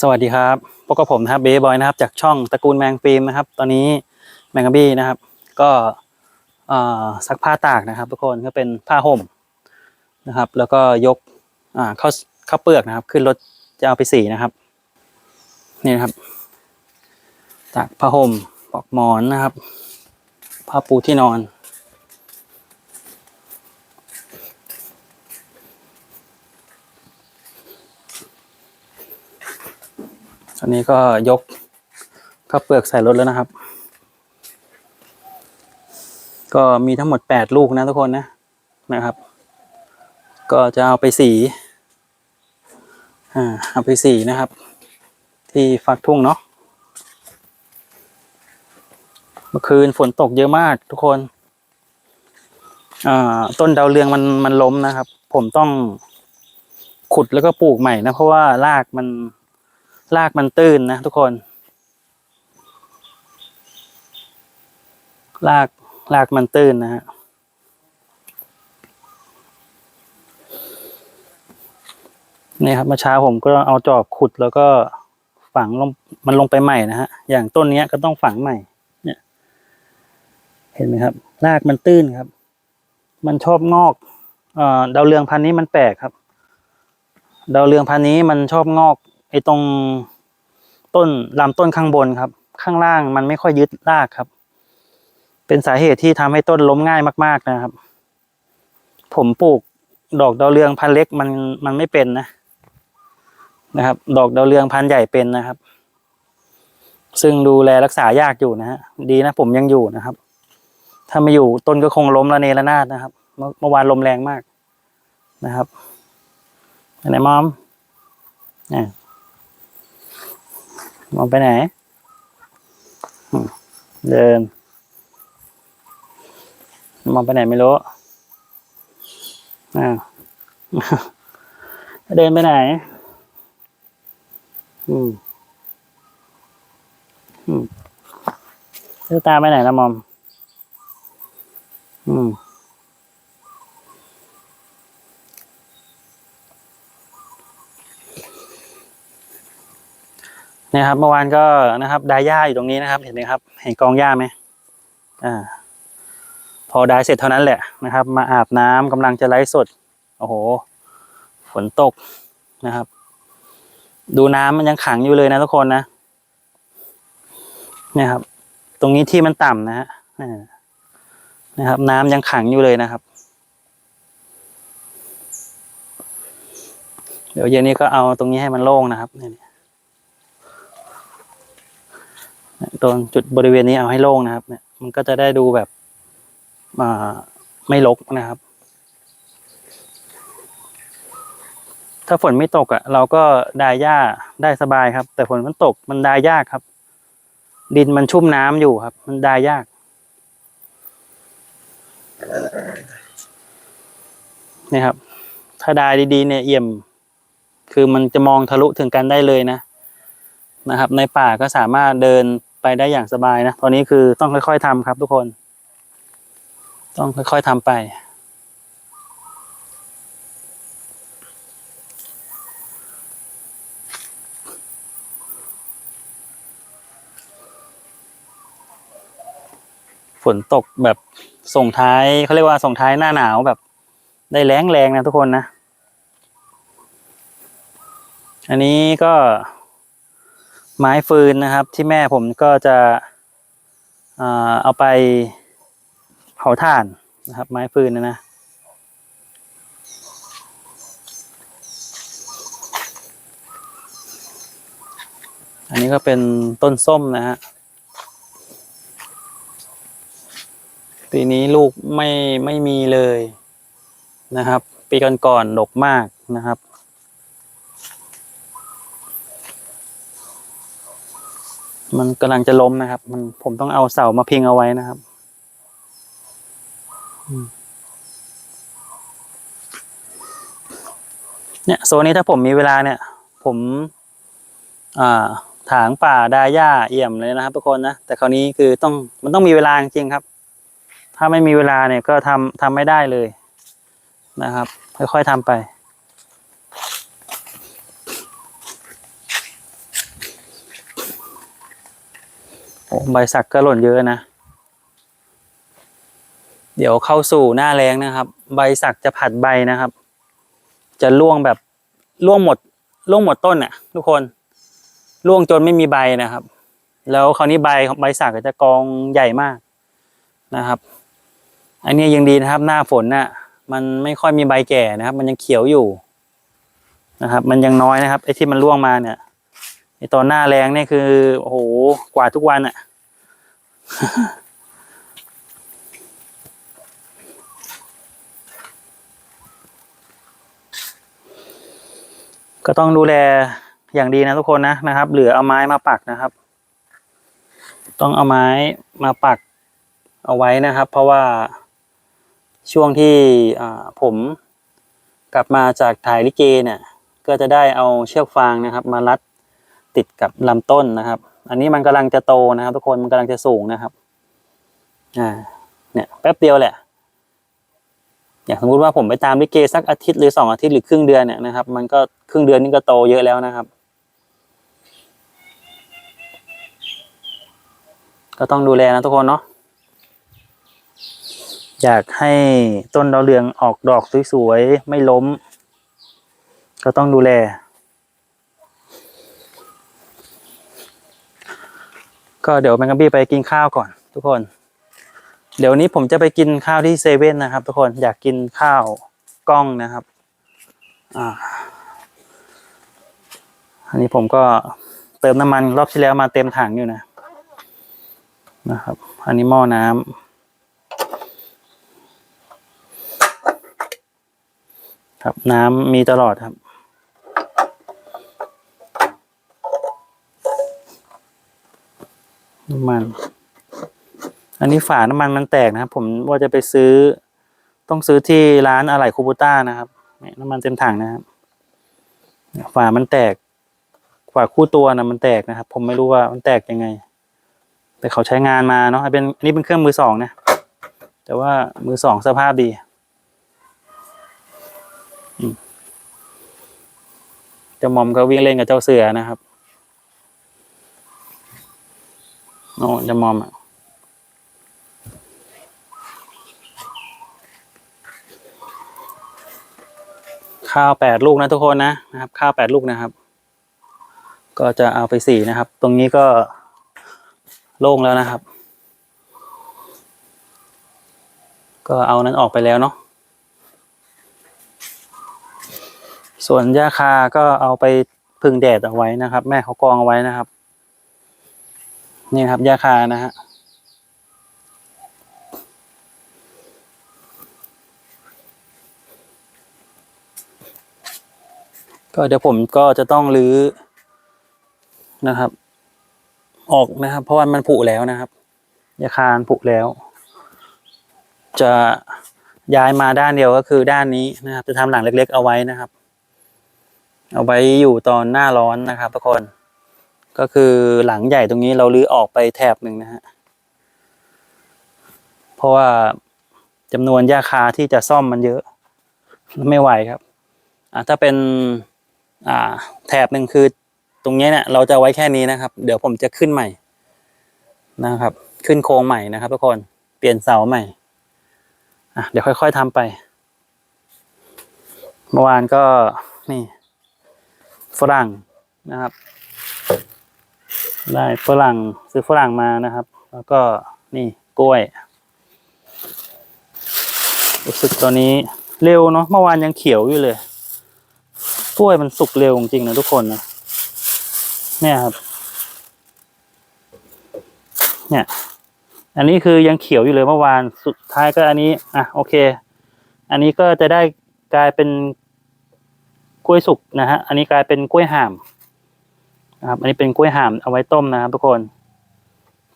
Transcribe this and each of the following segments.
สวัสดีครับพบกับผมนะครับเบย์บอยนะครับ จากช่องตระกูลแมงฟิล์มนะครับ ตอนนี้แมงกะบี้นะครับ ก็ซักผ้าตากนะครับ ทุกคนก็เป็นผ้าห่มนะครับ แล้วก็ยกอ่าข้าวข้าเปลือกนะครับ ขึ้นรถจะเอาไปสีนะครับ นี่นะครับ ตากผ้าห่มปลอกหมอนนะครับ ผ้าปูที่นอน อนนี้ก็ยกข้าวเปลือกใส่รถแล้วนะครับ ก็มีทั้งหมดแปดลูกนะทุกคนนะนะครับ ก็จะเอาไปสีอ่าเอาไปสีนะครับ ที่ฟักทุ่งเนาะเมื่อคืนฝนตกเยอะมากทุกคนอ่าต้นดาวเรืองมันมันล้มนะครับ ผมต้องขุดแล้วก็ปลูกใหม่นะเพราะว่ารากมัน รากมันตื้นนะทุกคน รากรากมันตื้นนะฮะนี่ครับเมื่อเช้าผมก็เอาจอบขุดแล้วก็ฝังลงมันลงไปใหม่นะฮะ อย่างต้นนี้ก็ต้องฝังใหม่ เนี่ย เห็นไหมครับ รากมันตื้นครับ มันชอบงอกเอ่อดาวเรืองพันนี้มันแปลกครับ ดาวเรืองพันนี้มันชอบงอก ไอ้ตรงต้นลำต้นข้างบนครับ ข้างล่างมันไม่ค่อยยึดรากครับ เป็นสาเหตุที่ทำให้ต้นล้มง่ายมาก ๆนะครับ ผมปลูกดอกดาวเรืองพันเล็กมันมันไม่เป็นนะนะครับ ดอกดาวเรืองพันใหญ่เป็นนะครับ ซึ่งดูแลรักษายากอยู่นะฮะดีนะผมยังอยู่นะครับ ถ้าไม่อยู่ต้นก็คงล้มระเนระนาดนะครับเมื่อวานลมแรงมากนะครับไหนมอมอะ มอมไปไหน เดิน มองไปไหนไม่รู้อ่าวเดินไปไหน อืม อืมตาไปไหนละมอม อืม เนี่ยครับเมื่อวานก็นะครับดายหญ้าอยู่ตรงนี้นะครับ เห็นไหมครับ เห็นกองหญ้าไหมอ่า พอได้เสร็จเท่านั้นแหละนะครับ มาอาบน้ำกำลังจะไลฟ์สดโอ้โห ฝนตกนะครับ ดูน้ำมันยังขังอยู่เลยนะทุกคนนะเนี่ยครับ ตรงนี้ที่มันต่ำนะฮะอ่นะครับ น้ำยังขังอยู่เลยนะครับ เดี๋ยวเย็นนี้ก็เอาตรงนี้ให้มันโล่งนะครับเนี่ย ตรงจุดบริเวณนี้เอาให้โล่งนะครับ เนี่ย มันก็จะได้ดูแบบอ่าไม่รกนะครับ ถ้าฝนไม่ตกอะ่ะ เราก็ดายหญ้าได้สบายครับ แต่ฝนมันตกมันดายยากครับ ดินมันชุ่มน้ำอยู่ครับ มันดายยาก นี่ครับ ถ้าดายดีๆเนี่ยเอี่ยม คือมันจะมองทะลุถึงกันได้เลยนะนะครับ ในป่าก็สามารถเดิน ไปได้อย่างสบายนะตอนนี้คือต้องค่อย ๆทำครับทุกคน ต้องค่อยๆทำไป ฝนตกแบบส่งท้ายเขาเรียกว่าส่งท้ายหน้าหนาวแบบ ได้แรงแรงนะทุกคนนะ อันนี้ก็ ไม้ฟืนนะครับ ที่แม่ผมก็จะอ่าเอาไปเผาถ่านนะครับ ไม้ฟืนนะนะอันนี้ก็เป็นต้นส้มนะฮะปีนี้ลูกไม่ไม่มีเลยนะครับ ปีก่อนๆดกมากนะครับ มันกำลังจะล้มนะครับ มันผมต้องเอาเสามาพิงเอาไว้นะครับเนี่ยโซนนี้ถ้าผมมีเวลาเนี่ย ผมอ่าถางป่าดาหญ้าเอี่ยมเลยนะครับทุกคนนะแต่คราวนี้คือต้องมันต้องมีเวลาจริงครับ ถ้าไม่มีเวลาเนี่ยก็ทำทำไม่ได้เลยนะครับ ค่อยๆทำไป ใบสักก็หล่นเยอะนะ เดี๋ยวเข้าสู่หน้าแรงนะครับ ใบสักจะผัดใบนะครับ จะร่วงแบบร่วงหมดร่วงหมดต้นอะ ทุกคนร่วงจนไม่มีใบนะครับ แล้วคราวนี้ใบของใบสักก็จะกองใหญ่มากนะครับ อันนี้ยังดีนะครับ หน้าฝนน่ะ มันไม่ค่อยมีใบแก่นะครับ มันยังเขียวอยู่นะครับ มันยังน้อยนะครับไอ้ที่มันร่วงมาเนี่ย ไอตอนหน้าแรงเนี่ยคือโอ้โหกว่าทุกวันอะ ก็ต้องดูแลอย่างดีนะทุกคนนะนะครับ เหลือเอาไม้มาปักนะครับ ต้องเอาไม้มาปักเอาไว้นะครับ เพราะว่าช่วงที่ผมกลับมาจากถ่ายลิเกเนี่ย ก็จะได้เอาเชือกฟางนะครับ มารัด ติดกับลำต้นนะครับ อันนี้มันกำลังจะโตนะครับ ทุกคนมันกำลังจะสูงนะครับอ่าเนี่ยแป๊บเดียวแหละ อย่างสมมติว่าผมไปตามลิเกสักอาทิตย์หรือสองอาทิตย์หรือครึ่งเดือนเนี่ยนะครับ มันก็ครึ่งเดือนนี่ก็โตเยอะแล้วนะครับ ก็ต้องดูแลนะทุกคนเนาะอยากให้ต้นดาวเรืองออกดอกสวยๆไม่ล้ม ก็ต้องดูแล ก็เดี๋ยวแมงกะบี้ไปกินข้าวก่อน ทุกคน เดี๋ยวนี้ผมจะไปกินข้าวที่เซเว่นนะครับ ทุกคนอยากกินข้าวกล้องนะครับอ่าอันนี้ผมก็เติมน้ำมันรอบที่แล้วมาเต็มถังอยู่นะ นะครับ อันนี้หม้อน้ำครับน้ำมีตลอดครับ น้ำมัน อันนี้ฝาน้ำมันมันแตกนะครับ ผมว่าจะไปซื้อ ต้องซื้อที่ร้านอะไหล่คูบูต้านะครับเนี่ยน้ำมันเต็มถังนะครับ ฝามันแตก ฝาคู่ตัวนะมันแตกนะครับ ผมไม่รู้ว่ามันแตกยังไง แต่เขาใช้งานมาเนาะเป็นอันนี้เป็นเครื่องมือสองนะ แต่ว่ามือสองสภาพดีเจ้ามอมก็วิ่งเล่นกับเจ้าเสือนะครับ โอ้เจ้าหมอมอะข้าวแปดลูกนะทุกคนนะนะครับ ข้าวแปดลูกนะครับ ก็จะเอาไปสี่นะครับ ตรงนี้ก็โล่งแล้วนะครับ ก็เอานั้นออกไปแล้วเนาะส่วนหญ้าคาก็เอาไปพึ่งแดดเอาไว้นะครับ แม่เขากองเอาไว้นะครับ นี่ครับหญ้าคานะฮะก็เดี๋ยวผมก็จะต้องรื้อนะครับ ออกนะครับ เพราะว่ามันผุแล้วนะครับยาคารผุแล้ว จะย้ายมาด้านเดียวก็คือด้านนี้นะครับ จะทำหลังเล็ก ๆ เอาไว้นะครับ เอาไว้อยู่ตอนหน้าร้อนนะครับทุกคน ก็คือหลังใหญ่ตรงนี้เราลื้อออกไปแถบหนึ่งนะฮะ เพราะว่าจำนวนหญ้าคาที่จะซ่อมมันเยอะ ไม่ไหวครับ อ่าถ้าเป็น อ่า แถบหนึ่งคือตรงนี้เนี่ยเราจะไว้แค่นี้นะครับ เดี๋ยวผมจะขึ้นใหม่นะครับ ขึ้นโครงใหม่นะครับทุกคนเปลี่ยนเสาใหม่อะเดี๋ยวค่อย ๆทำไป เมื่อวานก็นี่ฝรั่งนะครับ ได้ฝรั่งซื้อฝรั่งมานะครับ แล้วก็นี่กล้วยรู้สึกตอนนี้เร็วเนาะเมื่อวานยังเขียวอยู่เลย กล้วยมันสุกเร็วจริงๆนะทุกคนนะเนี่ยครับ เนี่ย อันนี้คือยังเขียวอยู่เลยเมื่อวานสุดท้ายก็อันนี้อะโอเค อันนี้ก็จะได้กลายเป็นกล้วยสุกนะฮะ อันนี้กลายเป็นกล้วยห่าม นะครับ อันนี้เป็นกล้วยห่ามเอาไว้ต้มนะครับ ทุกคน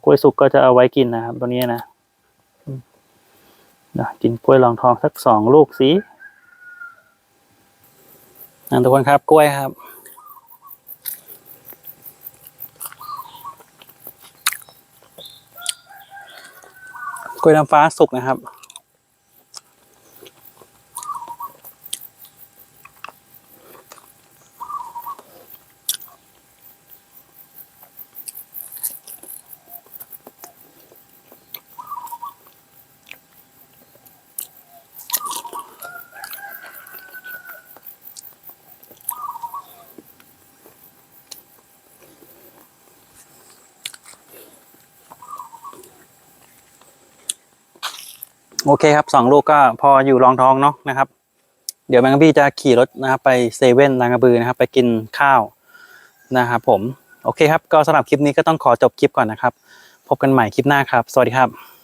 กล้วยสุกก็จะเอาไว้กินนะครับ ตัวนี้นะนะกินกล้วยรองทองสักสองลูกสินะทุกคนครับกล้วยครับ กล้วยน้ำฟ้าสุกนะครับ โอเคครับสองลูกก็พออยู่รองท้องเนาะนะครับ เดี๋ยวแมงกะพี่จะขี่รถนะครับไปเซเว่นลางกระบือนะครับ ไปกินข้าวนะครับผม โอเคครับ ก็สำหรับคลิปนี้ก็ต้องขอจบคลิปก่อนนะครับ พบกันใหม่คลิปหน้าครับ สวัสดีครับ